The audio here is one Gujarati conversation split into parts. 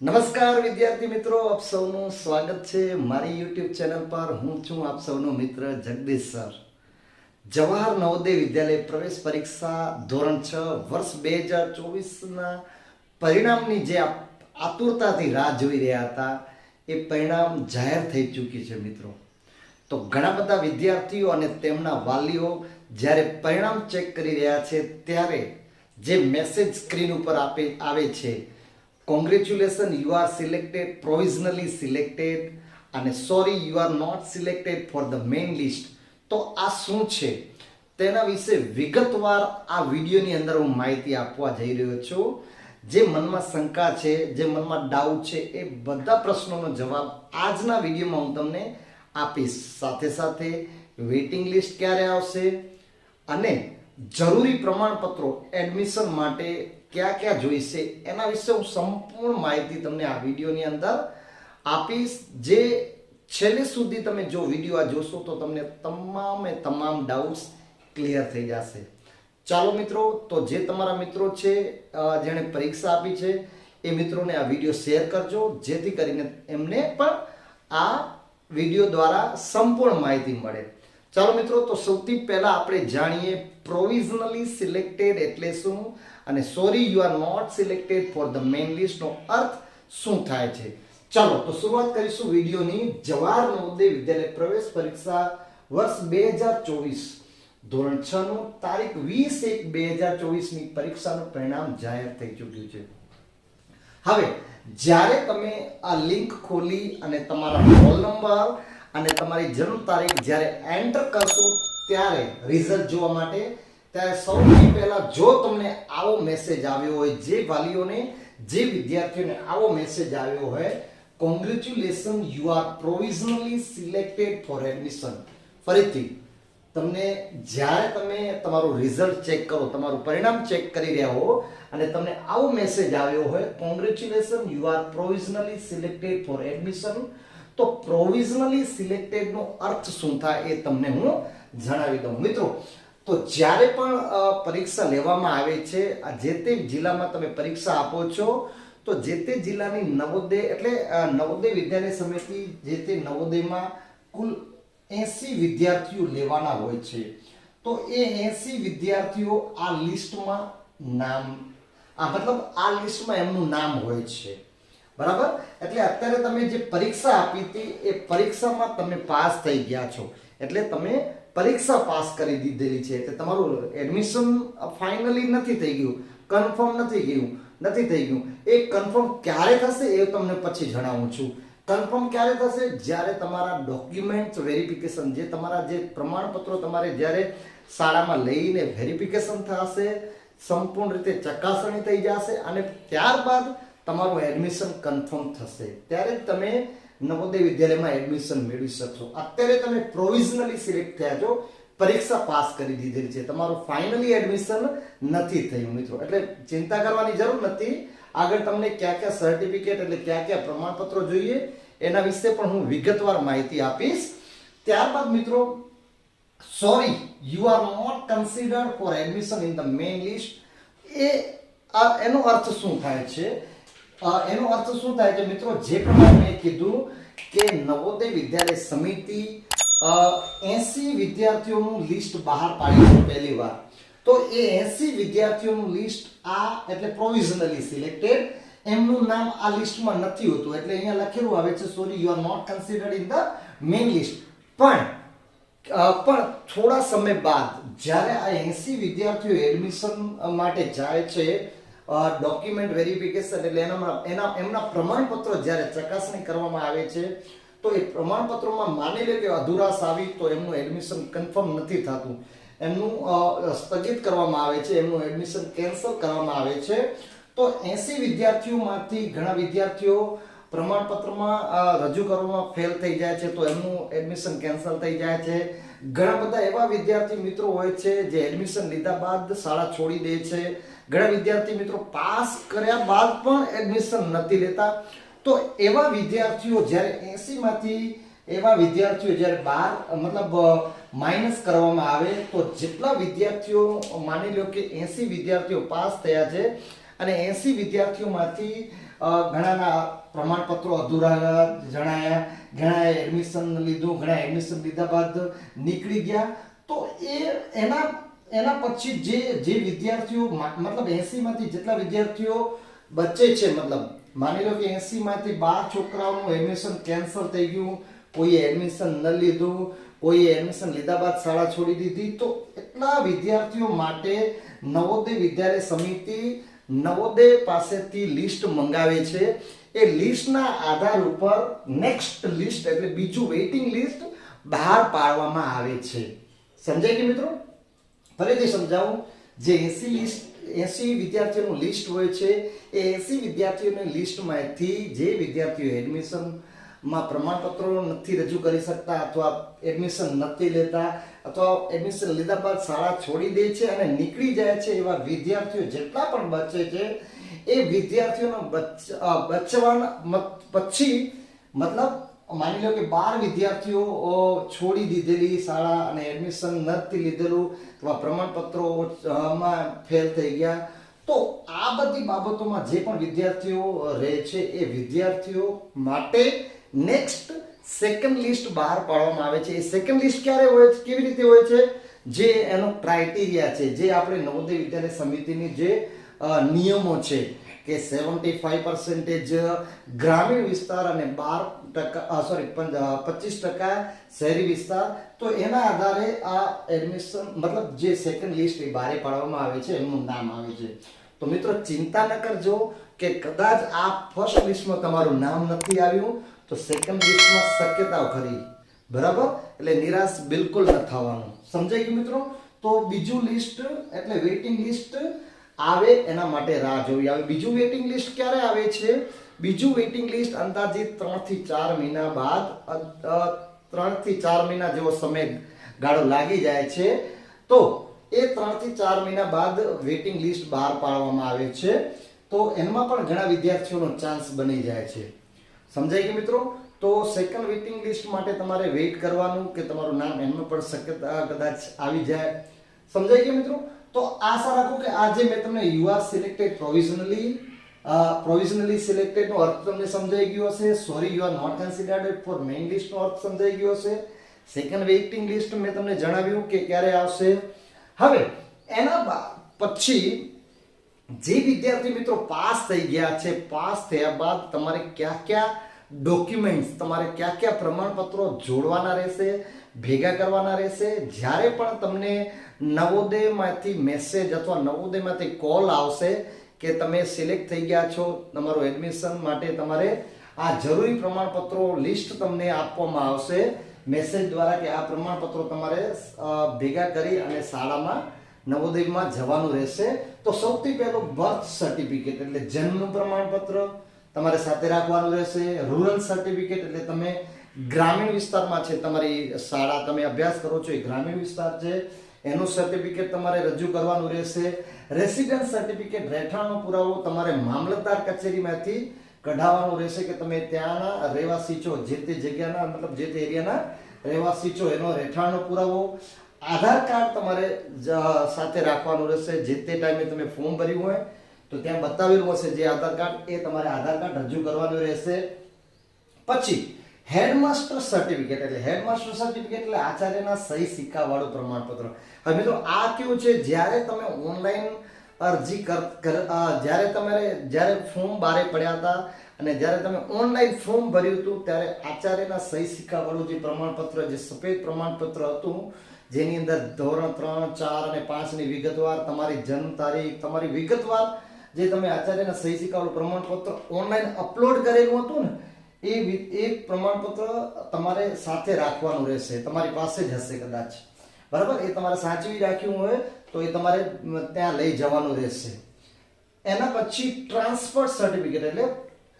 નમસ્કાર વિદ્યાર્થી મિત્રો, આપ સૌનું સ્વાગત છે મારી યુટ્યુબ ચેનલ પર. હું છું આપ સૌનો મિત્ર જગદીશ સર. જવાહર નવોદય વિદ્યાલય પ્રવેશ પરીક્ષા ધોરણ છ, વર્ષ બે હજાર ચોવીસના પરિણામની જે આતુરતાથી રાહ જોઈ રહ્યા હતા, એ પરિણામ જાહેર થઈ ચૂકી છે મિત્રો. તો ઘણા બધા વિદ્યાર્થીઓ અને તેમના વાલીઓ જ્યારે પરિણામ ચેક કરી રહ્યા છે, ત્યારે જે મેસેજ સ્ક્રીન ઉપર આપે, આવે છે congratulation you are selected provisionally selected અને sorry you are not selected for the main list તો આ શું છે? તેના વિશે વિગતવાર આ વિડીયોની અંદર હું માહિતી આપવા જઈ રહ્યો છું. જે મનમાં શંકા છે, જે મનમાં ડાઉટ છે, એ બધા પ્રશ્નોનો જવાબ આજના વિડીયોમાં હું તમને આપીશ. સાથે સાથે વેઇટિંગ લિસ્ટ ક્યારે આવશે? અને જરૂરી પ્રમાણપત્રો એડમિશન માટે ક્યાં ક્યાં જોઈશે, એના વિશે હું સંપૂર્ણ માહિતી તમને આ વિડીયોની અંદર આપીશ. જે છેલ્લે સુધી તમે જો વીડિયો આ જોશો તો તમને તમામે તમામ ડાઉટ્સ ક્લિયર થઈ જશે. ચાલો મિત્રો, તો જે તમારા મિત્રો છે જેણે પરીક્ષા આપી છે, એ મિત્રોને આ વીડિયો શેર કરજો, જેથી કરીને એમને પણ આ વીડિયો દ્વારા સંપૂર્ણ માહિતી મળે. ચાલો મિત્રો, તો સૌથી પહેલા આપણે જાણીએ પ્રોવિઝનલી સિલેક્ટેડ એટલે શું? અને sorry you are not selected for the main list નો અર્થ શું થાય છે? ચાલો, તો શરૂઆત કરીશું વિડીયોની જવાહર નવોદય વિદ્યાલય પ્રવેશ પરીક્ષા વર્ષ બે હજાર ચોવીસ. ધોરણ છ નું તારીખ વીસ એક બે હજાર ચોવીસની પરીક્ષાનું પરિણામ જાહેર થઈ ચૂક્યું છે. હવે, જ્યારે તમે આ લિંક ખોલી અને તમારા રોલ નંબર અને તમારી જન્મ તારીખ જ્યારે એન્ટર કરશો ત્યારે રિઝલ્ટ જોવા માટે ત્યારે સૌથી પહેલાં જો તમને આવો મેસેજ આવ્યો હોય, જે વાલીઓને, જે વિદ્યાર્થીઓને આવો મેસેજ આવ્યો હોય congratulation you are provisionally selected for admission ફરીથી, તમને જ્યારે તમે તમારું રિઝલ્ટ ચેક કરો, તમારું પરિણામ ચેક કરી રહ્યા હો, અને તમને આવો મેસેજ આવ્યો હોય congratulation you are provisionally selected for admission તો પ્રોવિઝનલી સિલેક્ટેડ નો અર્થ શું થાય એ તમને હું જણાવી દઉં. મિત્રો, તો જ્યારે પણ પરીક્ષા લેવામાં આવે છે જે તે જિલ્લામાં તમે પરીક્ષા આપો છો, તો જે તે જિલ્લાની નવોદય એટલે નવોદય વિદ્યાલય સમિતિ જે તે નવોદયમાં કુલ એસી વિદ્યાર્થીઓ લેવાના હોય છે. તો એ એસી વિદ્યાર્થીઓ આ લિસ્ટમાં નામ, આ મતલબ આ લિસ્ટમાં એમનું નામ હોય છે. બરાબર? એટલે અત્યારે તમે જે પરીક્ષા આપી હતી, એ પરીક્ષામાં તમે પાસ થઈ ગયા છો. એટલે તમે પરીક્ષા પાસ કરી દીધેલી છે. એટલે તમારું એડમિશન ફાઇનલી નથી થઈ ગયું. કન્ફર્મ નથી ગયું. નથી થઈ ગયું. એ કન્ફર્મ ક્યારે થશે એ તમને પછી જણાવું છું. કન્ફર્મ ક્યારે થશે? જ્યારે તમારા ડોક્યુમેન્ટ વેરિફિકેશન જે તમારા જે પ્રમાણપત્રો તમારે જ્યારે શાળામાં લઈને વેરિફિકેશન થશે, સંપૂર્ણ રીતે ચકાસણી થઈ જશે અને ત્યારબાદ તમારું એડમિશન કન્ફર્મ થશે. ત્યારે તમે નવોદય વિદ્યાલયમાં એડમિશન મેળવી શકશો. અત્યારે તમે પ્રોવિઝનલી સિલેક્ટ થયા છો. પરીક્ષા પાસ કરી દીધેલી છે. તમારું ફાઇનલી એડમિશન નથી થયું, મિત્રો. એટલે ચિંતા કરવાની જરૂર નથી. આગળ તમને કયા કયા સર્ટિફિકેટ એટલે કયા કયા પ્રમાણપત્રો જોઈએ, એના વિશે પણ હું વિગતવાર માહિતી આપીશ. ત્યારબાદ, મિત્રો sorry you are not considered for admission in the main list એ એનો અર્થ શું થાય છે? એનો અર્થ શું થાય છે મિત્રો, જે પ્રમાણે મેં કીધું કે નવોદય વિદ્યાલય સમિતિ એસી વિદ્યાર્થીઓનું લિસ્ટ બહાર પાડી છે પહેલી વાર. તો એ એસી વિદ્યાર્થીઓનું લિસ્ટ આ એટલે પ્રોવિઝનલી સિલેક્ટેડ એમનું નામ આ લિસ્ટમાં નથી હોતું. એટલે અહીંયા લખેલું આવે છે sorry you are not considered in the main list પણ પણ થોડા સમય બાદ જ્યારે આ એસી વિદ્યાર્થીઓ એડમિશન માટે જાય છે ડોક્યુમેન્ટ વેરિફિકેશન એટલે એના એના એમના પ્રમાણપત્રો જ્યારે ચકાસણી કરવામાં આવે છે, તો એ પ્રમાણપત્રોમાં માની લે કે અધુરાશ આવી તો એમનું એડમિશન કન્ફર્મ નથી થતું. એમનું સ્થગિત કરવામાં આવે છે, એમનું એડમિશન કેન્સલ કરવામાં આવે છે. તો એસી વિદ્યાર્થીઓમાંથી ઘણા વિદ્યાર્થીઓ પ્રમાણપત્રમાં રજૂ કરવામાં ફેલ થઈ જાય છે, તો એમનું એડમિશન કેન્સલ થઈ જાય છે. ઘણા બધા એવા વિદ્યાર્થી મિત્રો હોય છે જે એડમિશન લીધા બાદ શાળા છોડી દે છે. ઘણા વિદ્યાર્થી મિત્રો પાસ કર્યા બાદ પણ એડમિશન નથી લેતા. તો એવા વિદ્યાર્થીઓ જ્યારે એસી માંથી એવા વિદ્યાર્થીઓ જ્યારે બાર, મતલબ માઇનસ કરવામાં આવે, તો જેટલા વિદ્યાર્થીઓ, માની લો કે એસી વિદ્યાર્થીઓ પાસ થયા છે અને એસી વિદ્યાર્થીઓમાંથી ઘણાના પ્રમાણપત્રો અધૂરા જણાયા. ઘણાએ એડમિશન લીધું, ઘણા એડમિશન લીધા બાદ નીકળી ગયા. તો એ એના એના પછી જે જે વિદ્યાર્થીઓ મતલબ 80 માંથી જેટલા વિદ્યાર્થીઓ બચે છે, મતલબ માની લો કે 80 માંથી બાર છોકરાઓનું એડમિશન કેન્સલ થઈ ગયું કોઈએ એડમિશન ન લીધું કોઈએ એડમિશન લીધા બાદ શાળા છોડી દીધી, તો એટલા વિદ્યાર્થીઓ માટે નવોદય વિદ્યાલય સમિતિ નવોદય પાસેથી લિસ્ટ મંગાવે છે. એ લિસ્ટના આધાર ઉપર નેક્સ્ટ લિસ્ટ એટલે બીજું વેઇટિંગ લિસ્ટ બહાર પાડવામાં આવે છે. સમજાય કે મિત્રો? ફરીથી સમજાવું. જે એસી લિસ્ટ, એસી વિદ્યાર્થીઓનું લિસ્ટ હોય છે, એ એસી વિદ્યાર્થીઓની લિસ્ટમાંથી જે વિદ્યાર્થીઓ એડમિશનમાં પ્રમાણપત્રો નથી રજૂ કરી શકતા અથવા એડમિશન નથી લેતા અથવા એડમિશન લીધા બાદ શાળા છોડી દે છે અને નીકળી જાય છે એવા વિદ્યાર્થીઓ જેટલા પણ બચે છે એ વિદ્યાર્થીઓનો બચવાના પછી મતલબ માની લો કે બાર વિદ્યાર્થીઓ છોડી દીધેલી શાળા અને એડમિશન નથી લીધેલું અથવા પ્રમાણપત્રો માં ફેલ થઈ ગયા, તો આ બધી બાબતોમાં જે પણ વિદ્યાર્થીઓ રહે છે એ વિદ્યાર્થીઓ માટે નેક્સ્ટ સેકન્ડ લિસ્ટ બહાર પાડવામાં આવે છે. એ સેકન્ડ લિસ્ટ ક્યારે હોય છે? કેવી રીતે હોય છે? જે એનો ક્રાઇટેરિયા છે, જે આપણે નવોદય વિદ્યાલય સમિતિની જે નિયમો છે કે સેવન્ટી ફાઈવ પર્સન્ટેજ ગ્રામીણ વિસ્તાર અને બાર ટકા સોરી પચીસ ટકા શહેરી વિસ્તાર. તો એના આધારે આ એડમિશન મતલબ જે સેકન્ડ લિસ્ટ એ બહાર પાડવામાં આવે છે, એમનું નામ આવે છે. તો મિત્રો ચિંતા ન કરજો કે કદાચ આ ફર્સ્ટ લિસ્ટમાં તમારું નામ નથી આવ્યું, તો સેકન્ડ લિસ્ટમાં શક્યતાઓ ખરી. બરાબર? એટલે નિરાશ બિલકુલ ન થવાનું. સમજાય ગયું મિત્રો? તો બીજું લિસ્ટ એટલે વેઇટિંગ લિસ્ટ આવે એના માટે રાહ જોવી આવે. બીજું વેઇટિંગ લિસ્ટ ક્યારે આવે છે? બીજું વેઇટિંગ લિસ્ટ અંદાજિત ત્રણથી ચાર મહિના બાદ અ, અ, ત્રણથી ચાર મહિના જેવો સમય ગાળો લાગી જાય છે. તો એ ત્રણથી ચાર મહિના બાદ વેઇટિંગ લિસ્ટ બહાર પાડવામાં આવે છે. તો એમાં પણ ઘણા વિદ્યાર્થીઓનો ચાન્સ બની જાય છે. સમજાય કે મિત્રો? તો સેકન્ડ વેઇટિંગ લિસ્ટ માટે તમારે વેઇટ કરવાનું કે તમારું નામ એમાં પણ શક્યતા કદાચ આવી જાય. સમજાય કે મિત્રો? તો આશા રાખું કે આજે મેં તમને you are selected provisionally provisionally selected નો અર્થ તમને સમજાઈ ગયો હશે. Sorry you are not considered for main list નો અર્થ સમજાઈ ગયો હશે. સેકન્ડ વેઇટિંગ લિસ્ટ મેં તમને જણાવ્યું કે ક્યારે આવશે. હવે, એના પછી જે વિદ્યાર્થી મિત્રો પાસ થઈ ગયા છે, પાસ થયા બાદ તમારે કયા કયા ડોક્યુમેન્ટ્સ તમારે કયા કયા પ્રમાણપત્રો જોડવાના રહેશે, ભેગા કરવાના રહેશે, જ્યારે પણ તમને નવોદયમાંથી મેસેજ અથવા નવોદયમાંથી કોલ આવશે કે તમે સિલેક્ટ થઈ ગયા છો, તમારું એડમિશન માટે તમારે આ જરૂરી પ્રમાણપત્રો લિસ્ટ તમને આપવામાં આવશે મેસેજ દ્વારા કે આ પ્રમાણપત્રો તમારે ભેગા કરી અને શાળામાં નવોદયમાં જવાનું રહેશે. તો સૌથી પહેલું બર્થ સર્ટિફિકેટ એટલે જન્મ પ્રમાણપત્ર તમારે સાથે રાખવાનું રહેશે. રૂરલ સર્ટિફિકેટ એટલે તમે ગ્રામીણ વિસ્તારમાં છે, તમારી શાળા તમે અભ્યાસ કરો છો, એ ગ્રામીણ વિસ્તાર છે. એનું સર્ટિફિકેટ તમારે રજૂ કરવાનું રહેશે. રેસિડન્સ સર્ટિફિકેટ રહેઠાણનો પુરાવો તમારે મામલતદાર કચેરીમાંથી કઢાવવાનું રહેશે કે તમે ત્યાંના રહેવાસી છો. જે તે જગ્યાના, મતલબ જે તે એરિયાના રહેવાસી છો, એનો રહેઠાણનો પુરાવો. આધાર કાર્ડ તમારે સાથે રાખવાનું રહેશે. જે તે ટાઈમે તમે ફોર્મ ભર્યું હોય તો ત્યાં બતાવેલું હશે જે આધાર કાર્ડ, એ તમારે આધાર કાર્ડ રજૂ કરવાનું રહેશે. પછી, હેડમાસ્ટર સર્ટિફિકેટ, એટલે હેડમાસ્ટર સર્ટિફિકેટ એટલે આચાર્યના સહી સિક્કાવાળું પ્રમાણપત્ર. હવે મિત્રો, આ કેવું છે? જ્યારે તમે ઓનલાઈન અરજી કર જ્યારે તમારે, જ્યારે ફોર્મ બારે પડ્યા હતા અને જ્યારે તમે ઓનલાઈન ફોર્મ ભર્યું હતું, ત્યારે આચાર્યના સહી સિક્કાવાળું જે પ્રમાણપત્ર, જે સફેદ પ્રમાણપત્ર હતું, જેની અંદર ધોરણ ત્રણ, ચાર અને પાંચની વિગતવાર તમારી જન્મ તારીખ, તમારી વિગતવાર જે તમે આચાર્યના સહી સિક્કાવાળું પ્રમાણપત્ર ઓનલાઈન અપલોડ કરેલું હતું ને, એ એ પ્રમાણપત્ર તમારે સાથે રાખવાનું રહેશે. તમારી પાસે જ હશે કદાચ. બરાબર? એ તમારે સાચવી રાખ્યું હોય તો એ તમારે ત્યાં લઈ જવાનું રહેશે. એના પછી ટ્રાન્સફર સર્ટિફિકેટ એટલે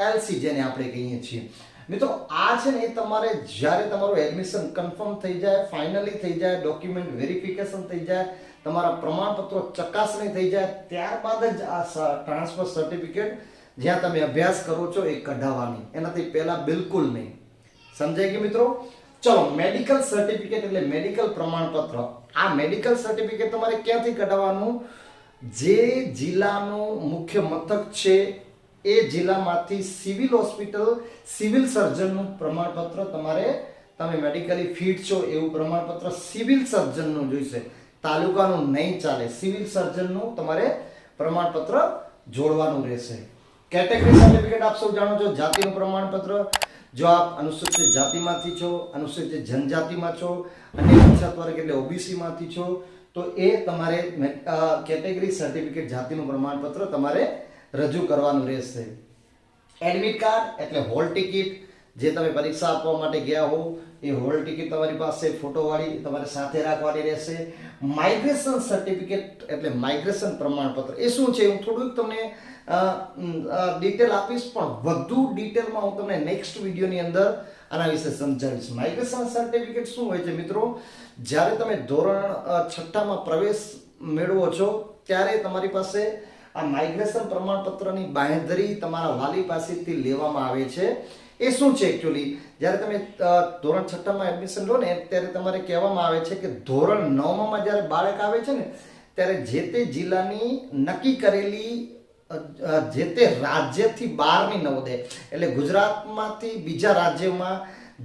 એલસી જેને આપણે કહીએ છીએ. મિત્રો, આ છે ને એ તમારે જ્યારે તમારું એડમિશન કન્ફર્મ થઈ જાય ફાઇનલી થઈ જાય ડોક્યુમેન્ટ વેરિફિકેશન થઈ જાય તમારા પ્રમાણપત્રો ચકાસણી થઈ જાય ત્યારબાદ જ આ ટ્રાન્સફર સર્ટિફિકેટ જ્યાં તમે અભ્યાસ કરો છો એ કઢાવવાની. એનાથી પહેલાં બિલકુલ નહીં. સમજાય કે મિત્રો? ચલો મેડિકલ સર્ટિફિકેટ એટલે મેડિકલ પ્રમાણપત્ર. આ મેડિકલ સર્ટિફિકેટ તમારે ક્યાંથી કઢાવવાનું? જે જિલ્લાનું મુખ્ય મથક છે, એ જિલ્લામાંથી સિવિલ હોસ્પિટલ, સિવિલ સર્જનનું પ્રમાણપત્ર તમારે, તમે મેડિકલી ફિટ છો એવું પ્રમાણપત્ર સિવિલ સર્જનનું જોઈશે. તાલુકાનું નહીં ચાલે. સિવિલ સર્જનનું તમારે પ્રમાણપત્ર જોડવાનું રહેશે. કેટેગરી સર્ટિફિકેટ આપ સૌ જાણો છો, જાતિનું પ્રમાણપત્ર. જો આપ અનુસૂચિત જાતિમાંથી છો, અનુસૂચિત જનજાતિમાં છો અને પછાત વર્ગ એટલે ઓબીસીમાંથી છો, તો એ તમારે કેટેગરી સર્ટિફિકેટ જાતિનું પ્રમાણપત્ર તમારે રજૂ કરવાનું રહેશે. એડમિટ કાર્ડ એટલે હોલ ટિકિટ જે તમે પરીક્ષા આપવા માટે ગયા હો એ હોલ ટિકિટ તમારી પાસે, ફોટોવાળી તમારે સાથે રાખવાની રહેશે. માઇગ્રેશન સર્ટિફિકેટ એટલે માઇગ્રેશન પ્રમાણપત્ર, એ શું છે? હું થોડુંક તમને ડિટેલ આપીશ, પણ વધુ ડિટેલમાં હું તમને નેક્સ્ટ વિડીયોની અંદર આના વિશે સમજાવીશ. માઇગ્રેશન સર્ટિફિકેટ શું હોય છે મિત્રો? જ્યારે તમે ધોરણ છઠ્ઠામાં પ્રવેશ મેળવો છો, ત્યારે તમારી પાસે આ માઇગ્રેશન પ્રમાણપત્રની બાંહેધરી તમારા વાલી પાસેથી લેવામાં આવે છે. એ શું છે એકચ્યુઅલી જ્યારે તમે ધોરણ છઠ્ઠામાં એડમિશન લો ને, ત્યારે તમારે કહેવામાં આવે છે કે ધોરણ નવમાં જ્યારે બાળક આવે છે ને, ત્યારે જે તે જિલ્લાની નક્કી કરેલી જે તે રાજ્યથી બહારની નવોદય, એટલે ગુજરાતમાંથી બીજા રાજ્યમાં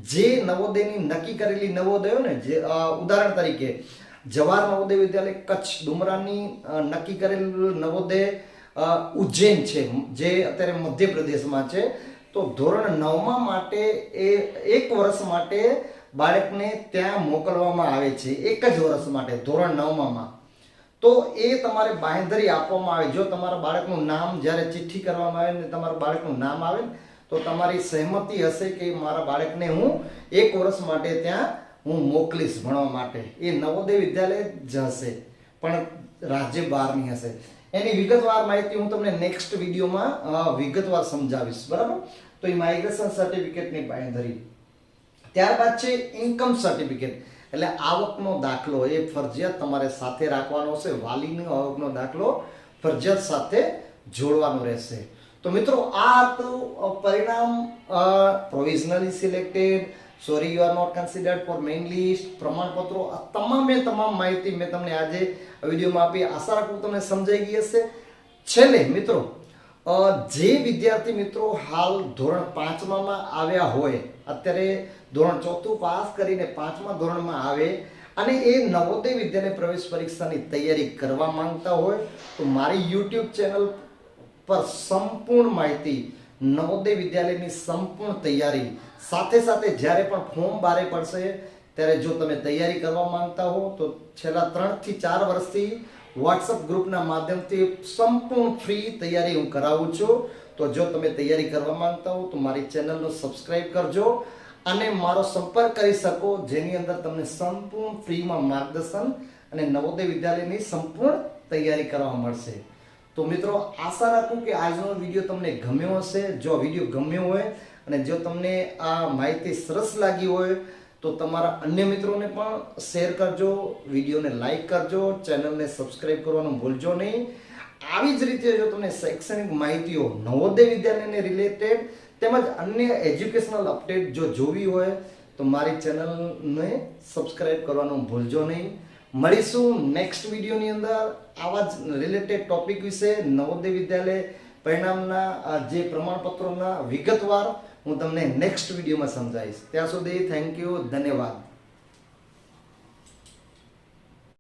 જે નવોદયની નક્કી કરેલી નવોદયો ને, જે ઉદાહરણ તરીકે, જવાહર નવોદય વિદ્યાલય, કચ્છ ડુમરાની નક્કી કરેલું નવોદય ઉજ્જૈન છે, જે અત્યારે મધ્યપ્રદેશમાં છે. તો ધોરણ નવમાં માટે એ એક વર્ષ માટે બાળકને ત્યાં મોકલવામાં આવે છે, એક જ વર્ષ માટે, ધોરણ નવમાં તો એ તમારે બાંધરી આપવામાં આવે. જો તમારા બાળકનું નામ જ્યારે ચિઠ્ઠી કરવામાં આવે ને તમારા બાળકનું નામ આવે તો તમારી સહેમતી હશે કે મારા બાળકને હું એક વર્ષ માટે ત્યાં હું મોકલીશ ભણવા માટે. એ નવોદય વિદ્યાલય જ હશે, પણ રાજ્ય બહારની હશે. એની વિગતવાર માહિતી હું તમને નેક્સ્ટ વિડીયોમાં વિગતવાર સમજાવીશ. બરાબર? તો એ માઇગ્રેશન સર્ટિફિકેટની બાંહેધરી ત્યારબાદ છે ઇન્કમ સર્ટિફિકેટ એટલે આવકનો દાખલો, એ ફરજિયાત તમારે સાથે રાખવાનો છે વાલીનો આવકનો દાખલો ફરજિયાત સાથે જોડવાનો રહેશે. તો મિત્રો, આ હતું પરિણામ provisionally selected sorry you are not considered for main list પ્રમાણપત્રો, આ તમામે તમામ માહિતી મેં તમને આજે વિડીયોમાં આપી. આશા રાખું તમને સમજાઈ ગઈ હશે. છેલ્લે, મિત્રો જે વિદ્યાર્થી મિત્રો હાલ ધોરણ પાંચમામાં આવ્યા હોય, અત્યારે ધોરણ ચોથું પાસ કરીને પાંચમા ધોરણમાં આવે અને એ નવોદય વિદ્યાલય પ્રવેશ પરીક્ષાની તૈયારી કરવા માંગતા હોય, તો મારી યુટ્યુબ ચેનલ પર સંપૂર્ણ માહિતી નવોદય વિદ્યાલયની સંપૂર્ણ તૈયારી, સાથે સાથે જ્યારે પણ ફોર્મ બારે પડશે, ત્યારે જો તમે તૈયારી કરવા માંગતા હો, તો છેલ્લા ત્રણથી ચાર વર્ષથી વોટ્સઅપ ગ્રુપના માધ્યમથી સંપૂર્ણ ફ્રી તૈયારી હું કરાવું છું. તો જો તમે તૈયારી કરવા માંગતા હો, તો મારી ચેનલનો સબસ્ક્રાઈબ કરજો અને મારો સંપર્ક કરી શકો, જેની અંદર તમને સંપૂર્ણ ફ્રીમાં માર્ગદર્શન અને નવોદય વિદ્યાલયની સંપૂર્ણ તૈયારી કરવા મળશે. તો મિત્રો, આશા રાખું કે આજનો વીડિયો તમને ગમ્યો હશે. જો વીડિયો ગમ્યો હોય અને જો તમને આ માહિતી સરસ લાગી હોય તો તમારા અન્ય મિત્રોને પણ શેર કરજો, વિડીયોને લાઈક કરજો ચેનલને સબસ્ક્રાઈબ કરવાનું ભૂલજો નહીં. આવી જ રીતે જો તમને શૈક્ષણિક માહિતીઓ નવોદય વિદ્યાલયને રિલેટેડ તેમજ અન્ય એજ્યુકેશનલ અપડેટ જો જોવી હોય, તો મારી ચેનલને સબસ્ક્રાઈબ કરવાનું ભૂલજો નહીં. મળીશું નેક્સ્ટ વિડીયોની અંદર આવા જ રિલેટેડ ટોપિક વિશે નવોદય વિદ્યાલય પરિણામના જે પ્રમાણપત્રોના વિગતવાર હું તમને નેક્સ્ટ વિડીયોમાં સમજાવીશ. ત્યાં સુધી થેન્ક યુ ધન્યવાદ.